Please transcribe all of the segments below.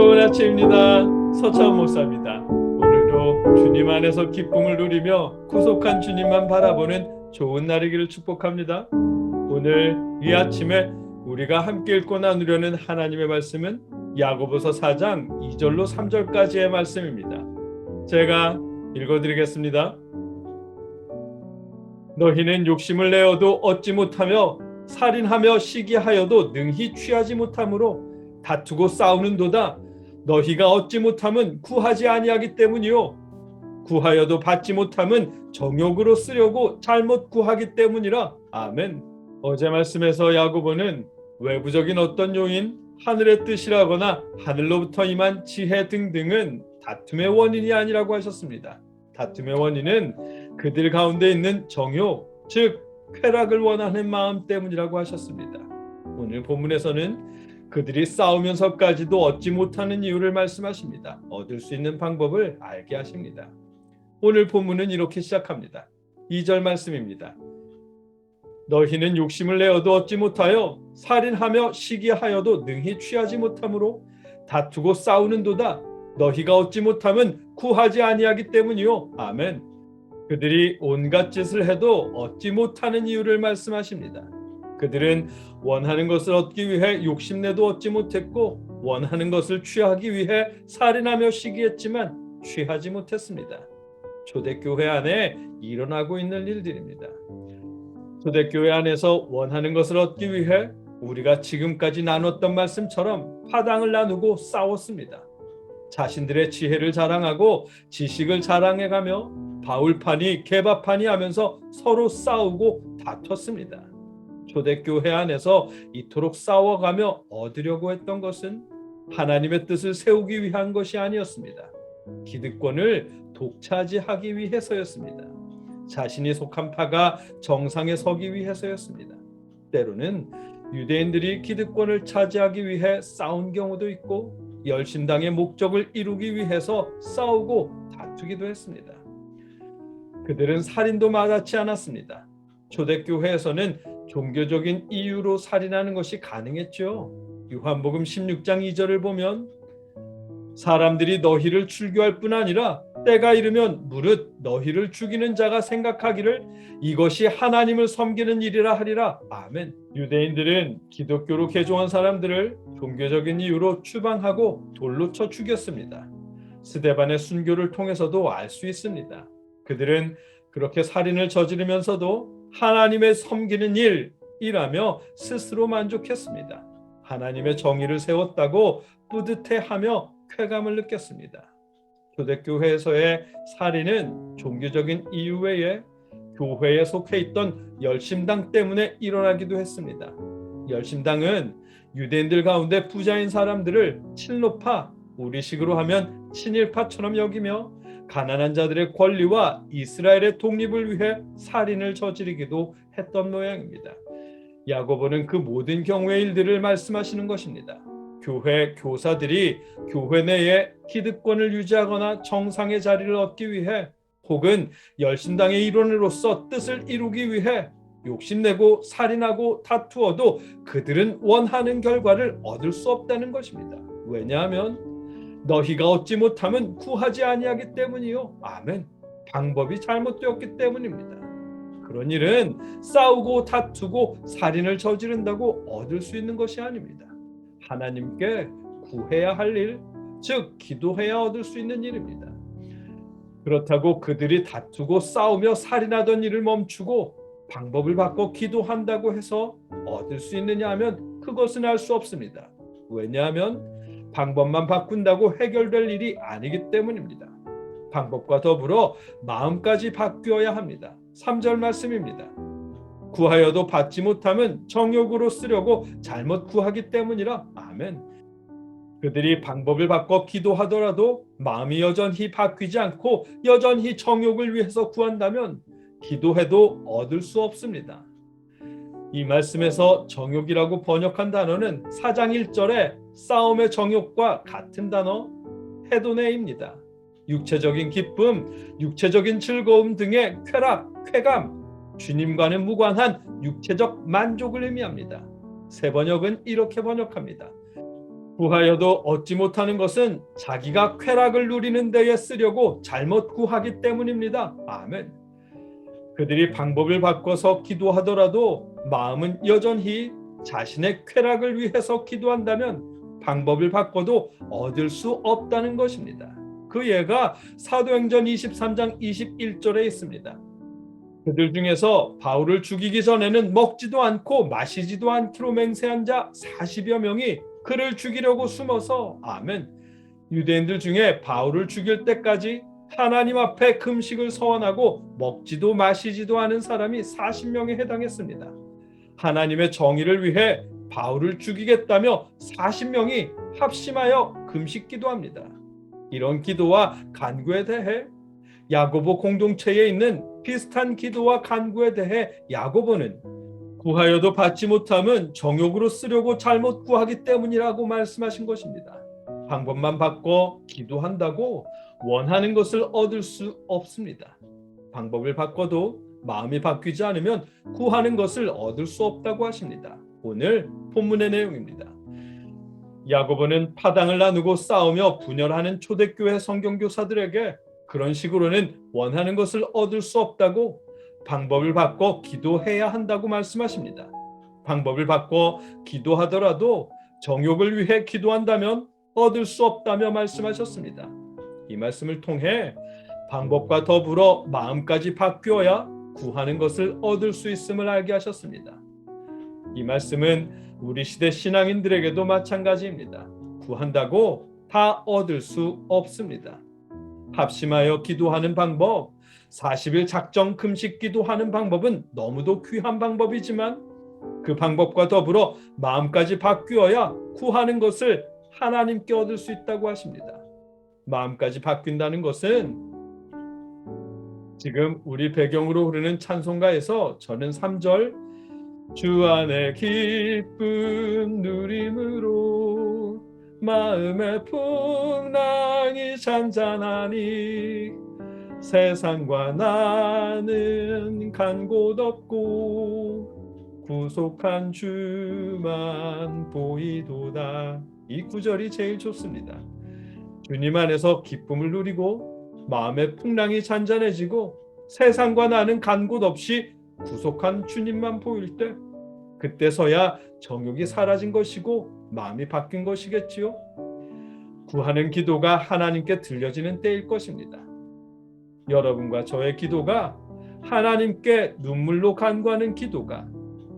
즐거운 아침입니다. 서차원 목사입니다. 오늘도 주님 안에서 기쁨을 누리며 구속한 주님만 바라보는 좋은 날이기를 축복합니다. 오늘 이 아침에 우리가 함께 읽고 나누려는 하나님의 말씀은 야고보서 4장 2절로 3절까지의 말씀입니다. 제가 읽어드리겠습니다. 너희는 욕심을 내어도 얻지 못하며 살인하며 시기하여도 능히 취하지 못하므로 다투고 싸우는도다 너희가 얻지 못함은 구하지 아니하기 때문이요. 구하여도 받지 못함은 정욕으로 쓰려고 잘못 구하기 때문이라. 아멘. 어제 말씀에서 야고보는 외부적인 어떤 요인 하늘의 뜻이라거나 하늘로부터 임한 지혜 등등은 다툼의 원인이 아니라고 하셨습니다. 다툼의 원인은 그들 가운데 있는 정욕 즉 쾌락을 원하는 마음 때문이라고 하셨습니다. 오늘 본문에서는 그들이 싸우면서까지도 얻지 못하는 이유를 말씀하십니다. 얻을 수 있는 방법을 알게 하십니다. 오늘 본문은 이렇게 시작합니다. 2절 말씀입니다. 너희는 욕심을 내어도 얻지 못하여 살인하며 시기하여도 능히 취하지 못하므로 다투고 싸우는도다 너희가 얻지 못함은 구하지 아니하기 때문이요 아멘 그들이 온갖 짓을 해도 얻지 못하는 이유를 말씀하십니다 그들은 원하는 것을 얻기 위해 욕심내도 얻지 못했고 원하는 것을 취하기 위해 살인하며 시기했지만 취하지 못했습니다. 초대교회 안에 일어나고 있는 일들입니다. 초대교회 안에서 원하는 것을 얻기 위해 우리가 지금까지 나눴던 말씀처럼 파당을 나누고 싸웠습니다. 자신들의 지혜를 자랑하고 지식을 자랑해가며 바울판이 개바판이 하면서 서로 싸우고 다퉜습니다. 초대교회 안에서 이토록 싸워가며 얻으려고 했던 것은 하나님의 뜻을 세우기 위한 것이 아니었습니다. 기득권을 독차지하기 위해서였습니다. 자신이 속한 파가 정상에 서기 위해서였습니다. 때로는 유대인들이 기득권을 차지하기 위해 싸운 경우도 있고 열심당의 목적을 이루기 위해서 싸우고 다투기도 했습니다. 그들은 살인도 마다치 않았습니다. 초대교회에서는 종교적인 이유로 살인하는 것이 가능했죠. 요한복음 16장 2절을 보면 사람들이 너희를 출교할 뿐 아니라 때가 이르면 무릇 너희를 죽이는 자가 생각하기를 이것이 하나님을 섬기는 일이라 하리라. 아멘. 유대인들은 기독교로 개종한 사람들을 종교적인 이유로 추방하고 돌로 쳐 죽였습니다. 스데반의 순교를 통해서도 알 수 있습니다. 그들은 그렇게 살인을 저지르면서도 하나님의 섬기는 일이라며 스스로 만족했습니다. 하나님의 정의를 세웠다고 뿌듯해하며 쾌감을 느꼈습니다. 초대교회에서의 살인은 종교적인 이유 외에 교회에 속해 있던 열심당 때문에 일어나기도 했습니다. 열심당은 유대인들 가운데 부자인 사람들을 친노파, 우리식으로 하면 친일파처럼 여기며 가난한 자들의 권리와 이스라엘의 독립을 위해 살인을 저지르기도 했던 모양입니다. 야고보는 그 모든 경우의 일들을 말씀하시는 것입니다. 교회 교사들이 교회 내에 기득권을 유지하거나 정상의 자리를 얻기 위해 혹은 열심당의 일원으로서 뜻을 이루기 위해 욕심내고 살인하고 다투어도 그들은 원하는 결과를 얻을 수 없다는 것입니다. 왜냐하면 너희가 얻지 못함은 구하지 아니하기 때문이요. 아멘. 방법이 잘못되었기 때문입니다. 그런 일은 싸우고 다투고 살인을 저지른다고 얻을 수 있는 것이 아닙니다. 하나님께 구해야 할 일, 즉 기도해야 얻을 수 있는 일입니다. 그렇다고 그들이 다투고 싸우며 살인하던 일을 멈추고 방법을 바꿔 기도한다고 해서 얻을 수 있느냐 하면 그것은 알 수 없습니다. 왜냐하면 방법만 바꾼다고 해결될 일이 아니기 때문입니다. 방법과 더불어 마음까지 바뀌어야 합니다. 3절 말씀입니다. 구하여도 받지 못하면 정욕으로 쓰려고 잘못 구하기 때문이라. 아멘. 그들이 방법을 바꿔 기도하더라도 마음이 여전히 바뀌지 않고 여전히 정욕을 위해서 구한다면 기도해도 얻을 수 없습니다. 이 말씀에서 정욕이라고 번역한 단어는 4장 1절에 싸움의 정욕과 같은 단어 헤도네입니다. 육체적인 기쁨, 육체적인 즐거움 등의 쾌락, 쾌감, 주님과는 무관한 육체적 만족을 의미합니다. 세 번역은 이렇게 번역합니다. 구하여도 얻지 못하는 것은 자기가 쾌락을 누리는 데에 쓰려고 잘못 구하기 때문입니다. 아멘. 그들이 방법을 바꿔서 기도하더라도 마음은 여전히 자신의 쾌락을 위해서 기도한다면 방법을 바꿔도 얻을 수 없다는 것입니다. 그 예가 사도행전 23장 21절에 있습니다. 그들 중에서 바울을 죽이기 전에는 먹지도 않고 마시지도 않기로 맹세한 자 40여 명이 그를 죽이려고 숨어서 아멘. 유대인들 중에 바울을 죽일 때까지 하나님 앞에 금식을 서원하고 먹지도 마시지도 않은 사람이 40명에 해당했습니다. 하나님의 정의를 위해 바울을 죽이겠다며 40명이 합심하여 금식 기도합니다. 이런 기도와 간구에 대해 야고보 공동체에 있는 비슷한 기도와 간구에 대해 야고보는 구하여도 받지 못함은 정욕으로 쓰려고 잘못 구하기 때문이라고 말씀하신 것입니다. 방법만 바꿔 기도한다고 원하는 것을 얻을 수 없습니다. 방법을 바꿔도 마음이 바뀌지 않으면 구하는 것을 얻을 수 없다고 하십니다. 오늘 본문의 내용입니다. 야고보는 파당을 나누고 싸우며 분열하는 초대교회 성경교사들에게 그런 식으로는 원하는 것을 얻을 수 없다고 방법을 바꿔 기도해야 한다고 말씀하십니다. 방법을 바꿔 기도하더라도 정욕을 위해 기도한다면 얻을 수 없다며 말씀하셨습니다. 이 말씀을 통해 방법과 더불어 마음까지 바뀌어야 구하는 것을 얻을 수 있음을 알게 하셨습니다. 이 말씀은 우리 시대 신앙인들에게도 마찬가지입니다. 구한다고 다 얻을 수 없습니다. 합심하여 기도하는 방법, 40일 작정 금식 기도하는 방법은 너무도 귀한 방법이지만 그 방법과 더불어 마음까지 바뀌어야 구하는 것을 하나님께 얻을 수 있다고 하십니다. 마음까지 바뀐다는 것은 지금 우리 배경으로 흐르는 찬송가에서 저는 3절 주 안에 기쁜 누림으로 마음의 풍랑이 잔잔하니 세상과 나는 간 곳 없고 구속한 주만 보이도다 이 구절이 제일 좋습니다. 주님 안에서 기쁨을 누리고 마음의 풍랑이 잔잔해지고 세상과 나는 간 곳 없이 구속한 주님만 보일 때 그때서야 정욕이 사라진 것이고 마음이 바뀐 것이겠지요. 구하는 기도가 하나님께 들려지는 때일 것입니다. 여러분과 저의 기도가 하나님께 눈물로 간구하는 기도가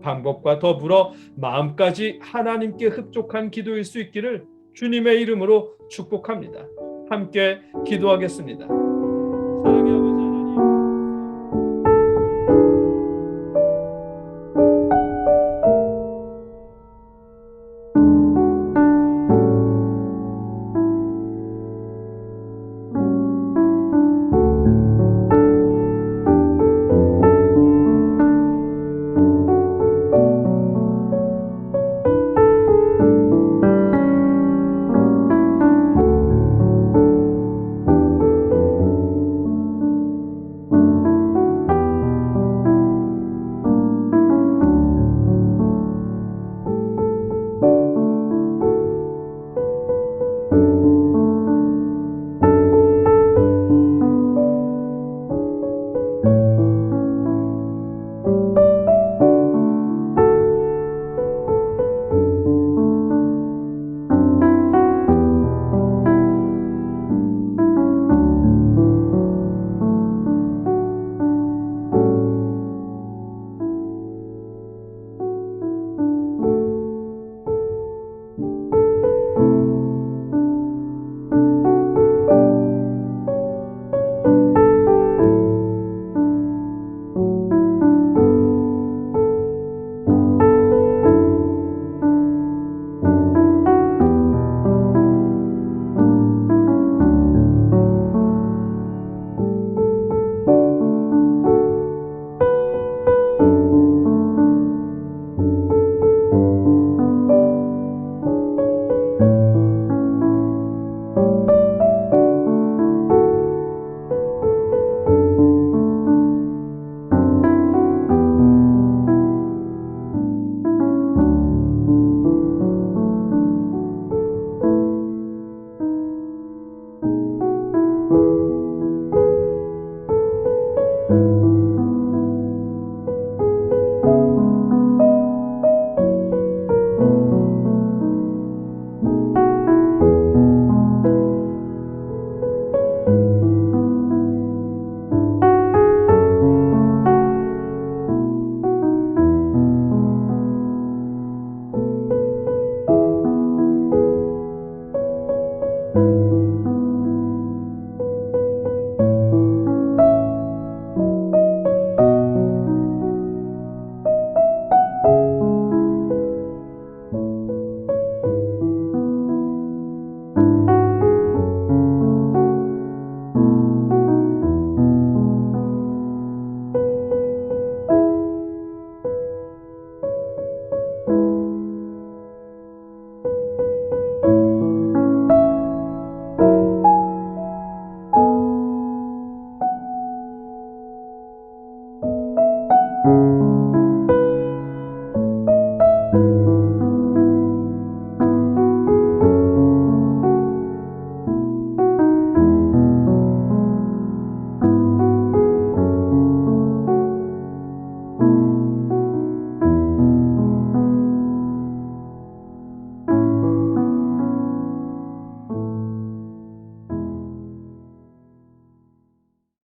방법과 더불어 마음까지 하나님께 흡족한 기도일 수 있기를 주님의 이름으로 축복합니다. 함께 기도하겠습니다.